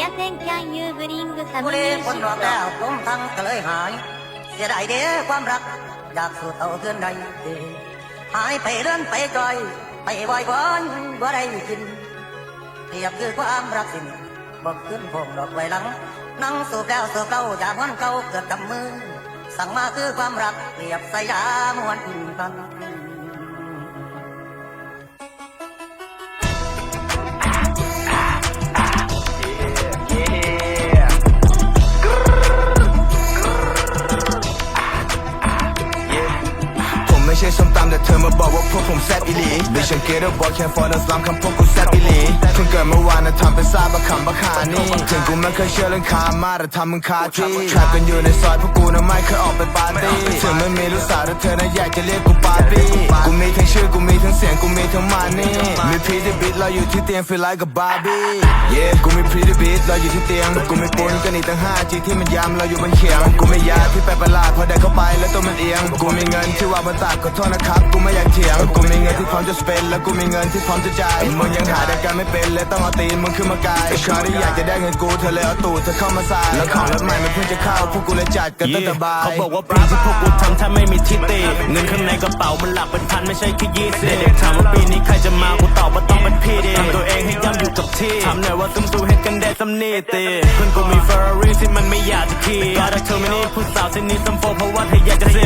ยาเซนแค่ยูบริงซัมมิคนรอบแล้วกมทั้งก็เลยหาย เสียดายเด้ความรัก อยากสู่เต่าเกินใดหายไปเรื่อนไปไกลไปวอยวอนว่าได้กินเรียบคือความรักสิ้บอกขึ้นผมดอกไว้หลัง นั่งสูบแล้วสูบเก้าจากวันเก้าเกิดจำมือ สั่งมาคือความรักเรียบสยามวนกัน ไม่ใช่ส้มตำแต่เธอมาบอกว่าพวกผมแซ่บอีหลีไม่ฉันเกตบอกแค่ฟอนสลัมคำพวกกูแซ่บอีหลีเพิ่งเกิดเมื่อวานนะทำเป็นซาบะคำบะขานี่ถึงกูไม่เคยเชื่อเรื่องคามาแต่ทำมึงคาที่แทรปกันอยู่ในซอยพวกกูน่ะไม่เคยออกไปปาร์ตี้ถึงไม่มีลูกสาวแต่เธอน่ะอยากจะเรียกกูปาร์ตี้กูมีทั้งชื่อกูมีทั้งเสียงกูมีทั้งมันนี่มีพีที่บิดเราอยู่ที่เตียงฟีลไลกับบาร์บี้ yeah กูมีพีที่บิดเราอยู่ที่เตียงกูมีปูนกันอีกตั้งห้าจีที่มันยำเราอยู่บนเขียงกูไม่ยาที่ไปประหลาดพอได้เข้าไปแล้วตัวมันเอียงกูมีเงินที่ว่าบนตากขอโทษนะครับกูไม่อยากเถียง งินที่พร้อมจะสเปนแล้วกูมีเงินที่พร้อมจะจ่ายมึงยังหาได้กันไม่เป็นเลยต้องเอาตีนมึงขึ้นมากายชาที่อยากจะได้เงินกูเธอเลยเอาตูดเธอเข้ามาใส่แล้วของรถใหม่มันเพิ่งจะเข้าพวกกูเลยจัดกันตั้งแต่บ่ายเขาบอกว่าปีที่พวกกูทำถ้าไม่มีทิศติเงินข้างในกระเป๋ามันหลักเป็นพันไม่ใช่แค่ยี่สิบเด็กถามว่าปีนี้ใครจะมากูตอบว่าต้องเป็นพี่ดิทำตัวเองให้ย่ำอยู่กับที่ทำหน่อยว่าซึมซูเห็นกันแดดซัมนี่ตีเพื่อนกูมีเฟอร์รารี่ที่มันไม่อยากจะขี่แต่ถ้าเธอไม่นี่ผู้สาวเส้นนี้ซัมโฟเพราะว่าเธออยากจะซีพ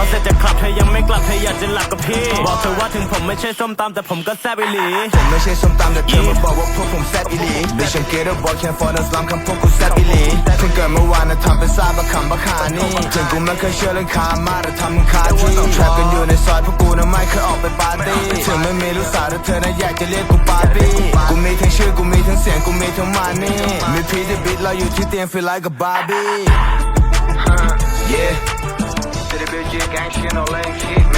อเสร็จจากคลับเธอยังไม่กลับเธออยากจะหลับกับพี่ บอกเธอว่าถึงผมไม่ใช่ส้มตำแต่ผมก็แซ่บอีหลีผมไม่ใช่ส้มตำแต่เธอมาบอกว่าพวกผมแซ่บอีหลีไม่ฉันเกตบอกแค่ฟอนสลัมคำพวกกูแซ่บอีหลีเพิ่งเกิดเมื่อวานนะทำเป็นซาบะคำบะขานี่ถึงกูไม่เคยเชื่อเรื่องคามาแต่ทำมึงคาที่แทรปกันอยู่ในซอยพวกกูน่ะไม่เคยออกไปปาร์ตี้ถึงไม่มีลูกสาวแต่เธอน่ะอยากจะเรียกกูปาร์ตี้กูมีทั้งชื่อกูมีทั้งเสียงกูมีทั้งมันนี่มีพีที่บิดเราอยู่ที่เตียงฟีลไลกับบาร์บี้ yeah to the bitch gang shit no lame shit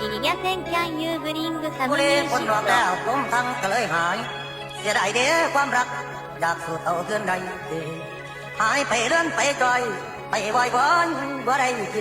อยากเต้นแค่ยูบริงก็ทำม่คนรอแต่ผมทั้งก็เลยหาย เสียดายเด้อความรัก อยากสู่เอาเพื่อนใดหายไปเรื่อนไปไกลไปบ่อยวันว่าได้กิน